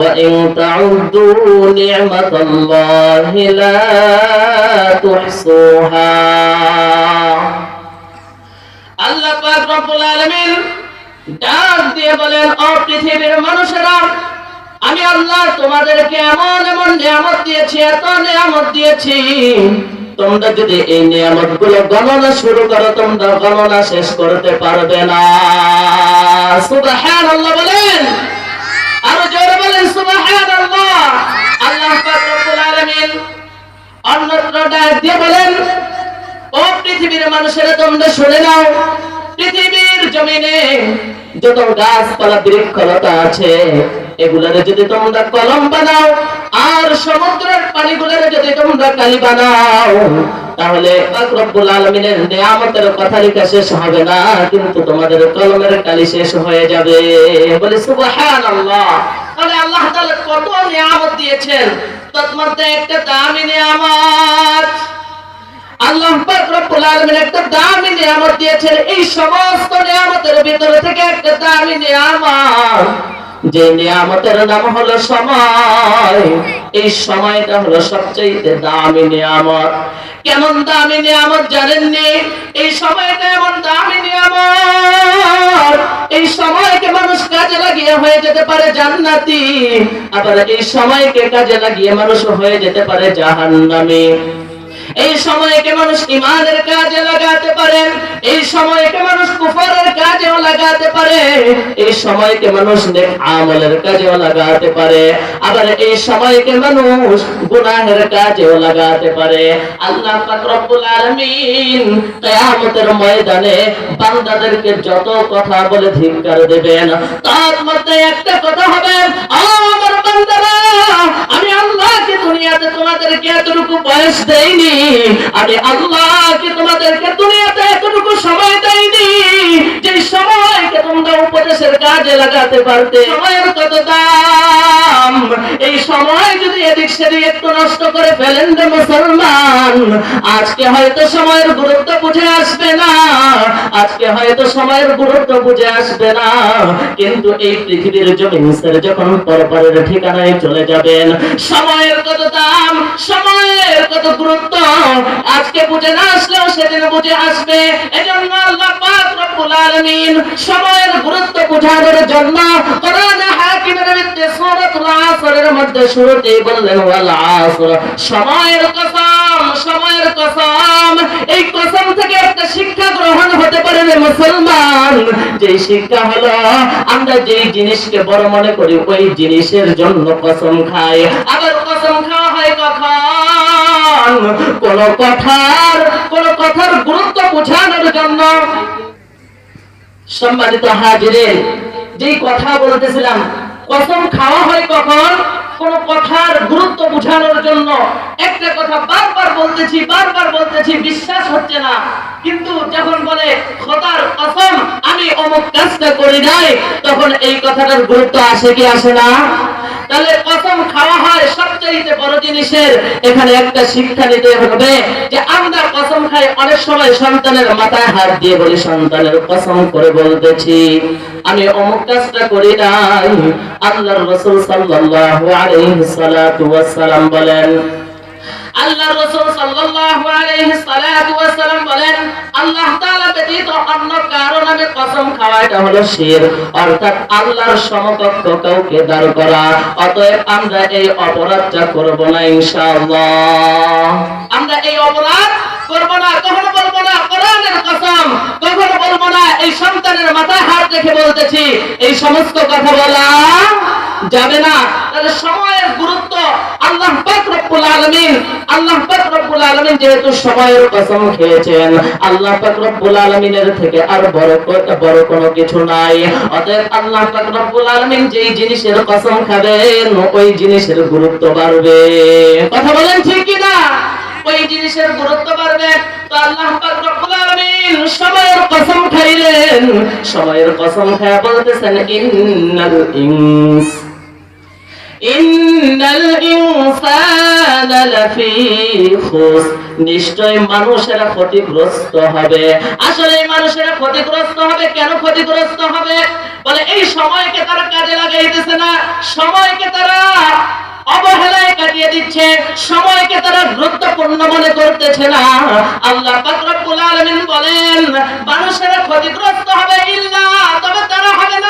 وإن تعدوا نعمة الله لا تحصوها আল্লাহ পাক রব্বুল আলামিন ডাক দিয়ে বলেন ও পৃথিবীর মানুষেরা আমি আল্লাহ তোমাদেরকে এমন এমন নিয়ামত দিয়েছি এত নিয়ামত দিয়েছি তোমরা যদি এই নিয়ামত গুলো গণনা শুরু করো তোমরা গণনা শেষ করতে পারবে না সুবহানাল্লাহ বলেন আরো জোরে বলেন সুবহানাল্লাহ। আল্লাহ পাক রব্বুল আলামিন বলেন, ও পৃথিবীর মানুষেরা তোমরা শুনে নাও, পৃথিবীর জমিনে যত গাছপালা, বৃক্ষলতা আছে এগুলার যদি তোমরা কলম বানাও, আর সমুদ্রের পানিগুলোর যদি তোমরা কালি বানাও, তাহলে রব্বুল আলামিনের নিয়ামতের কথা লেখা শেষ হবে না, কিন্তু তোমাদের কলমের কালি শেষ হয়ে যাবে। বলে সুবহানাল্লাহ। তাহলে আল্লাহ তাআলা কত নিয়ামত দিয়েছেন। তার মধ্যে একটা দামি নিয়ামত। আল্লাহ একটা দামি দিয়েছেন। এই সমস্ত নিয়ামতের ভিতরে থেকে একটা দামি নিয়ামত। যে নিয়ামতের নাম হলো সময়। এই সময়টা হলো সবচেয়ে দামি নিয়ামত। কেমন দামি নিয়ামত জানেননি? এই সময়টা এমন দামি নিয়ামত। এই সময়কে মানুষ কাজে লাগিয়ে হয়ে যেতে পারে জান্নাতি, আবার এই সময়কে কাজে লাগিয়ে মানুষ হয়ে যেতে পারে জাহান্নামী। এই সময়কে মানুষ ইমানের কাজে লাগাতে পারে? এই সময়কে মানুষ কুফরের কাজেও লাগাতে পারে? এই সময়কে মানুষ নেক আমলের কাজেও লাগাতে পারে? আবার এই সময়কে মানুষ গুনাহের কাজেও লাগাতে পারে? আল্লাহ পাক রব্বুল আলামিন কিয়ামতের ময়দানে বান্দাদেরকে যত কথা বলে ধিক্কার দেবেন, তার মধ্যে একটা কথা হবে আমার বান্দারা, আমি আল্লাহকে দুনিয়াতে তোমাদেরকে এতটুকু বয়স দেইনি আমি আল্লাহকে তোমাদেরকে দুনিয়াতে এতটুকু সময় দেইনি যে সময়কে তোমরা উপদেশের কাজে লাগাতে পারতে। সময়ের কত দাম? এই সময় যদি এদিক সেদিক একটু নষ্ট করে ফেলেন রে মুসলমান, আজকে হয়তো সময়ের গুরুত্ব বুঝে আসবে না, আজকে হয়তো সময়ের গুরুত্ব বুঝে আসবে না, কিন্তু এই পৃথিবীর জমিন যখন পরপরের ঠিকানায় চলে যাবেন, সময়ের কত দাম? সময়ের কত গুরুত্ব? আজকে বুঝে না আসলেও সেদিন বুঝে আসবে। এজন্য আল্লাহ পাক রব্বুল আলামিন সময়ের গুরুত্ব বোঝানোর জন্য কোরআনে হাকিমের মধ্যে সূরাতুল আসরের মধ্যে শুরুতেই বললেন, ওয়াল আসর। সময়ের কসম সময়ের কসম। এই কসম থেকে একটা শিক্ষা গ্রহণ হতে পারে মুসলমান। যে শিক্ষা হলো, আমরা যেই জিনিসকে বড় মনে করি, ওই জিনিসের জন্য কসম খাই। আবার কখন কোন কথার কোন কথার গুরুত্ব বোঝানোর জন্য সম্মানিত হাজিরের যেই কথা বলতেছিলাম, কসম খাওয়া হয় কখন? কোন কথার গুরুত্ব বোঝানোর জন্য। একটা কথা বারবার বলতেছি বারবার বলতেছি, বিশ্বাস হচ্ছে না। কিন্তু যখন বলে, খোদার কসম, আমি অমুক কাজটা করি নাই, তখন এই কথাটার গুরুত্ব আসে কি আসে না? তাহলে কসম খাওয়া হয় সবচেয়ে বড় জিনিসের এখানে একটা শিক্ষা নিতে হবে যে আমরা কসম খাই, অনেক সময় সন্তানের মাথায় হাত দিয়ে বলি, সন্তানের কসম করে বলতেছি, আমি অমুক কাজটা করি নাই। আল্লাহর রাসূল সাল্লাল্লাহু আলাইহি ওয়াসসালাম বলেন আল্লাহ রাসূল সাল্লাল্লাহু আলাইহি ওয়াসাল্লাম বলেন, আল্লাহ কসম খাওয়া এটা হলো শির, অর্থাৎ আল্লাহর সমকক্ষ কাউকে দাঁড় করা। অতএব আমরা এই অপরাধটা করব না, ইনশাআল্লাহ। আমরা এই অপরাধ করব না, কখনো না, কোরআনের কসম, কখনো না, এই সন্তানের মাথায় হাত রেখে বলতেছি, এই সমস্ত কথা বলা যাবে না। তাহলে সময়ের গুরুত্ব আল্লাহ পাক আলামিন, আল্লাহ পাক আলামিন যেহেতু সময়ের কসম খেয়েছেন, আল্লাহ পাক আলামিনের থেকে আর বড় বড় কোনো কিছু নাই। অতএব আল্লাহ পাক রব্বুল আলামিন যেই জিনিসের কসম খাবেন, ওই জিনিসের গুরুত্ব বাড়বে। কথা বলেন ঠিক কি না? ওই জিনিসের গুরুত্ব বাড়বে। তো আল্লাহ পাক আলামিন সময়ের কসম খাইলেন। সময়ের কসম খায়া বলতেছেন, ইন্নাল ইনস নিশ্চয় মানুষেরা ক্ষতিগ্রস্ত হবে। আসলে মানুষেরা ক্ষতিগ্রস্ত হবে, কেন ক্ষতিগ্রস্ত হবে? বলে, এই সময়কে তারা কাজে লাগাইতেছে না। সময়কে তারা অবহেলায় কাটিয়ে দিচ্ছে। সময়কে তারা গুরুত্বপূর্ণ মনে করতেছে না। বলেন, মানুষেরা ক্ষতিগ্রস্ত হবে তবে তারা হবে না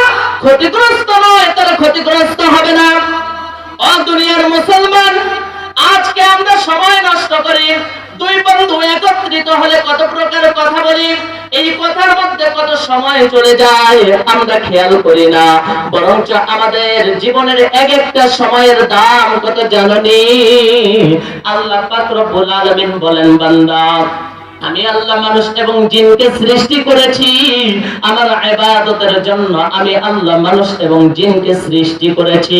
ক্ষতিগ্রস্ত নয়, তারা ক্ষতিগ্রস্ত হবে না। ও দুনিয়ার মুসলমান, আজকে আমরা সময় নষ্ট করি, দুই বন্ধু একত্রিত হলে কত প্রকার কথা বলি, এই কথার মধ্যে কত সময় চলে যায়, আমরা খেয়াল করি না। বরঞ্চ আমাদের জীবনের এক একটা সময়ের দাম কত জাননি? আল্লাহ পাত্র বলেন, বান্দা আমি আল্লাহ মানুষ এবং জিনকে সৃষ্টি করেছি। আমার ইবাদতের জন্য আমি আল্লাহ মানুষ এবং জিনকে সৃষ্টি করেছি।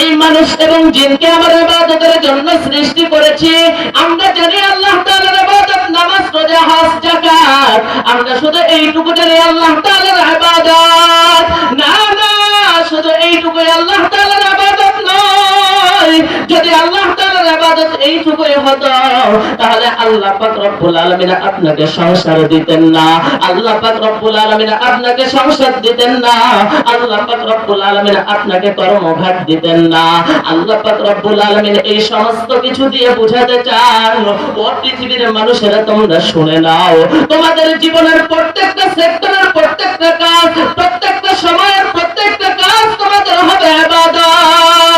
এই মানুষ এবং জিনকে আমার ইবাদতের জন্য সৃষ্টি করেছি। আমরা জানি আল্লাহ তাআলার ইবাদত নামাজ, রোজা, হজ, যাকাত। আমরা শুধু এইটুকু জানি আল্লাহ তাআলার ইবাদত। যদি আল্লাহ তাআলার ইবাদত এইটুকুই হতো, তাহলে আল্লাহ পাক রব্বুল আলামিন আপনাকে সংসার দিতেন না। আল্লাহ পাক রব্বুল আলামিন আপনাকে সংসার দিতেন না। আল্লাহ পাক রব্বুল আলামিন আপনাকে কর্মভাগ দিতেন না। আল্লাহ পাক রব্বুল আলামিন এই সমস্ত কিছু দিয়ে বোঝাতে চান, ও পৃথিবীর মানুষেরা তোমরা শুনে নাও। তোমাদের জীবনের প্রত্যেকটা সেক্টরের প্রত্যেকটা কাজ, প্রত্যেকটা সময়ের প্রত্যেকটা কাজ তোমাদের হবে ইবাদত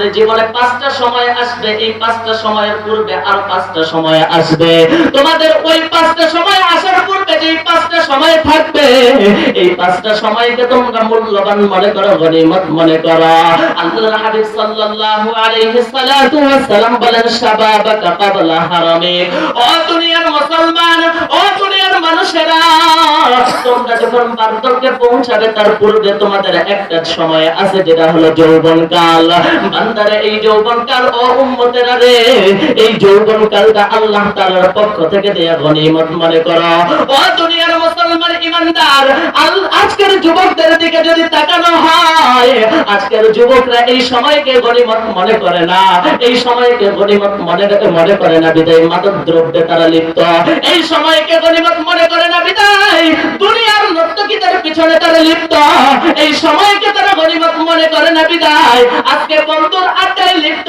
তোমাদের জীবনে পাঁচটা সময় আসবে, এই পাঁচটা সময়ের পূর্বে আর পাঁচটা সময় আসবে। তোমাদের ওই পাঁচটা সময় আসার পূর্বে যে পাঁচটা সময় থাকবে, এই পাঁচটা সময়কে তোমরা মূল্যবান মনে করো গনিমত মনে করো। আল্লাহর হাবিব সাল্লাল্লাহু আলাইহি সাল্লাতু ওয়াসসালাম বলেন শাবাবাকা ক্বাবলা হারামিক ও দুনিয়ার মুসলমান, ও দুনিয়ার মানুষেরা, তোমরা যখন বার্ধক্যে পৌঁছাবে, তার পূর্বে তোমাদের একটা সময় আছে, যেটা হলো যৌবনকাল। এই মনে আজকের যুবকদের দিকে যদি তাকানো হয়, আজকের যুবকরা এই সময়কে গনিমত মনে করে না। এই সময়কে মনে মনে করে না, বিদায় মাদক দ্রব্যে তারা লিপ্ত। এই সময়কে গনিমত মনে করে না, বিদায় দুনিয়ার নর্তকীদের পিছনে তারা লিপ্ত। এই সময়কে মনে করে না বিদায়? আজকে বন্ধুর আড্ডায় লিপ্ত।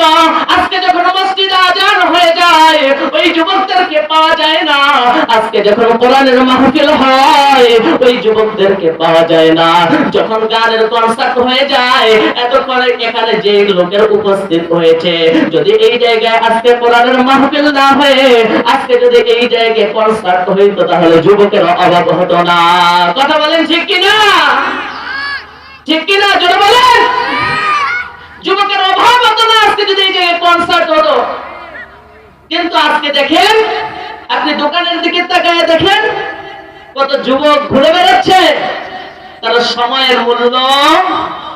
আজকে যখন মসজিদে আজান হয়ে যায়, ওই যুবকদেরকে পাওয়া যায় না। আজকে যখন কোরআনের মাহফিল হয়, ওই যুবকদেরকে পাওয়া যায় না। যখন গানের কনসার্ট হয়ে যায়, এতক্ষণে এখানে যে লোকের উপস্থিত হয়েছে, যদি এই জায়গায় আজকে কোরআনের মাহফিল না হয়ে, আজকে যদি এই জায়গায় কনসার্ট হইতো, তাহলে যুবকের অভাব হতো না। কথা বলেন ঠিক কিনা? ঠিক কিনা, জোরে বলেন? যুবকের অভাব হতো না, আজকে যদি এই জায়গায় কনসার্ট হতো। কিন্তু আজকে দেখেন, আপনি দোকানের দিকে তাকায় দেখেন, কত যুবক ঘুরে বেড়াচ্ছে। তারা সময়ের মূল্য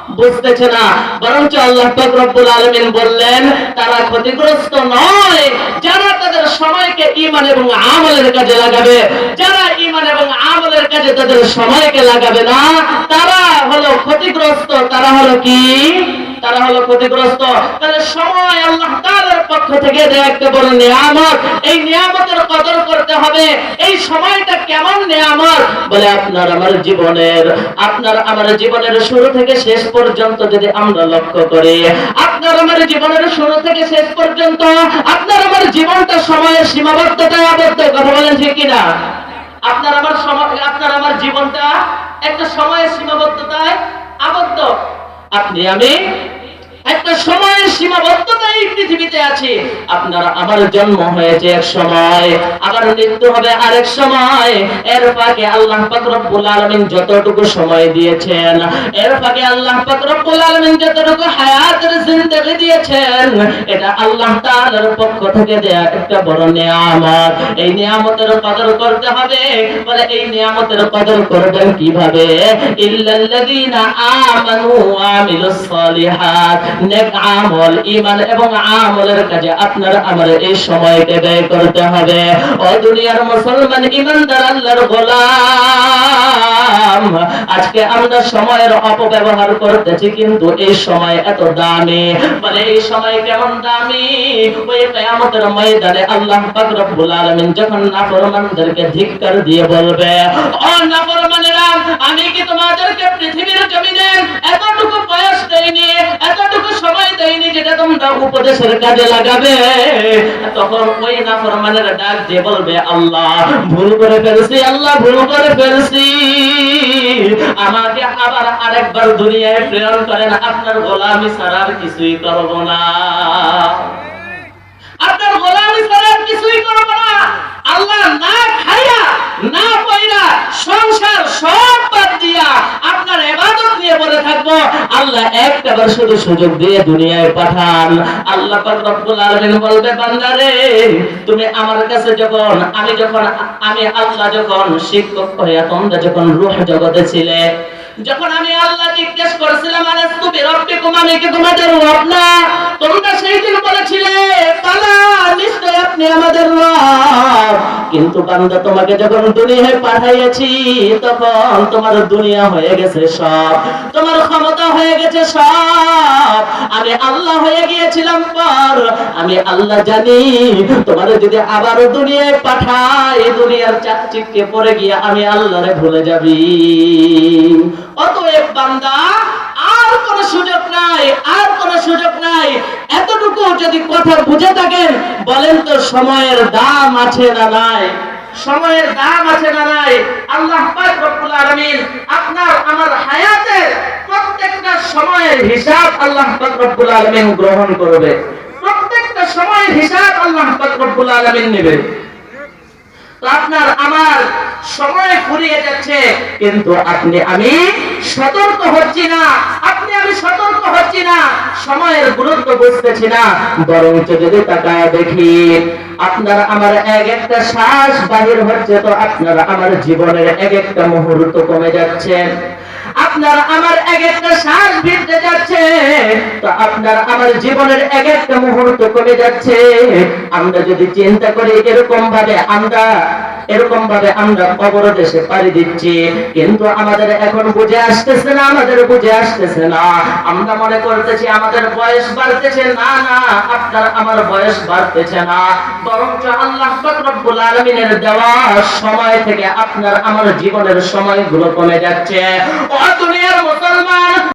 বুঝতেছে না। বরঞ্চ আল্লাহ রব্বুল আলামিন বললেন, তারা ক্ষতিগ্রস্ত নয়, যারা তাদের সময়কে ঈমান এবং আমলের কাজে লাগাবে। যারা ঈমান এবং আমলের কাজে তাদের সময়কে লাগাবে না, তারা হলো ক্ষতিগ্রস্ত। তারা হলো কি? তারা হলো ক্ষতিগ্রস্ত। তাহলে সময় আল্লাহ তাআলার পক্ষ থেকে দেয়া একটা বড় নিয়ামত। এই নিয়ামতের কদর করতে হবে। এই সময়টা কেমন নেয়ামত? বলে আপনার আমার জীবনের, আপনার আমার জীবনের শুরু থেকে শেষ পর্যন্ত যদি আমরা লক্ষ্য করি, আপনার আমার জীবনের শুরু থেকে শেষ পর্যন্ত আপনার আমার জীবনটা সময়ের সীমাবদ্ধতায় আবদ্ধ, কথা বলেন ঠিক কিনা? আপনার আমার সময় আপনার আমার জীবনটা একটা সময়ের সীমাবদ্ধতায় আবদ্ধ। আপনি, আমি একটা সময়ের সীমাবদ্ধতায় এই পৃথিবীতে আছি। আপনার আমার জন্ম হয়েছে এক সময়, আবার মৃত্যু হবে আরেক সময়। এর ফাঁকে আল্লাহ পাক আলামিন যতটুকু সময় দিয়েছেন, এর ফাঁকে আল্লাহ পাক আলামিন যতটুকু হায়াতের জিন্দেগি দিয়েছেন, এটা আল্লাহ তাআলার পক্ষ থেকে দেয়া একটা বড় নিয়ামত। এই নিয়ামতের কদর করতে হবে। বলে, এই নিয়ামতের কদর করবেন কীভাবে? ইল্লাল্লাযীনা আমানু ওয়া আমিলুস সালিহাত। নেক আমল, ঈমান এবং আমলের কাজে আপনার আমার এই সময়কে ব্যয় করতে হবে। ও দুনিয়ার মুসলমান ঈমানদার আল্লাহর গোলাম। আজকে আমরা সময়ের অপব্যবহার করতেছি, কিন্তু এই সময় এত দামি। বলে, এই সময় কেমন দামি? ওই কিয়ামতের ময়দানে আল্লাহ পাক রব্বুল আলামিন যখন নাফরমানদেরকে ধিক্কার দিয়ে বলবে, ও নাফরমানেরা, আমি কি তোমাদেরকে পৃথিবীর জমিনে এতটুকু বয়স দেইনি? এতটুকু আমাকে আবার আরেকবার দুনিয়ায় প্রেরণ করেন, আপনার গোলামি ছাড়া কিছুই করব না। আপনার গোলামি ছাড়া কিছুই করব না আল্লাহ না খাইয়া না পয়রা সংসার সব বাদ দিয়া আপনার ইবাদত নিয়ে পড়ে থাকব আল্লাহ একটাবার শুধু সুযোগ দিয়ে দুনিয়ায় পাঠান। আল্লাহ বলবে বান্দারে তুমি আমার কাছে যখন, আমি যখন, আমি আল্লাহ যখন শিক্ষক হইয়া তোমরা যখন রূহ জগতে ছিলে, যখন আমি আল্লাহ জিজ্ঞেস করেছিলাম, আরে তুমি রব্বিকুম, আমি কি তোমাদের রব না? তোমরা সেই দিন বলেছিলে পালা নিশ্চয় আপনি আমাদের রব। কিন্তু বান্দা তোমাকে যখন দুনিয়ায় পাঠাইয়াছি, তখন তোমার দুনিয়া হয়ে গেছে সব। তোমার ক্ষমতা হয়ে গেছে সব। আমি আল্লাহ হয়ে গিয়েছিলাম পর, আমি আল্লাহ জানি, তোমার যদি আবার দুনিয়ায় পাঠাই দুনিয়ার চাকচিককে পড়ে গিয়ে আমি আল্লাহরে ভুলে যাবি। অতএব বান্দা নাই, আর কোন সুযোগ নাই। এতটুকু যদি কথা বুঝে থাকেন, বলেন তো সময়ের দাম আছে না নাই? সময়ের দাম আছে না নাই? আল্লাহ আপনার, আমার হায়াতের প্রত্যেকটা সময়ের হিসাব আল্লাহ পাক আলামিন গ্রহণ করবে। প্রত্যেকটা সময়ের হিসাব আল্লাহ পাক আলামিন নেবে। আপনার আমার সময় ফুরিয়ে যাচ্ছে, কিন্তু আপনি আমি সতর্ক হচ্ছি না। আপনি আমি সতর্ক হচ্ছি না। সময়ের গুরুত্ব বুঝতেছি না। বরং যদি তাকায় দেখি, আপনার আমার এক একটা শ্বাস বাহির হচ্ছে তো আপনার আমার জীবনের এক একটা মুহূর্ত কমে যাচ্ছে। আপনার আমার এক একটা শ্বাস বৃদ্ধে যাচ্ছে, তো আপনার আমার জীবনের এক একটা মুহূর্ত কমে যাচ্ছে। আমরা যদি চিন্তা করি, এরকম ভাবে আমরা, এরকম ভাবে আমরা কবর দেশে পাড়ি দিচ্ছি। কিন্তু আমাদের এখন বুঝে আসতেছে না, আমাদের বুঝে আসতেছে না। আমরা মনে করতেছি, আমাদের বয়স বাড়তেছে। না না, আপনার আমার বয়স বাড়তেছে না। বরঞ্চ আল্লাহ আলামিনের দেওয়া সময় থেকে আপনার আমার জীবনের সময়গুলো কমে যাচ্ছে। দুনিয়ার মুসলমান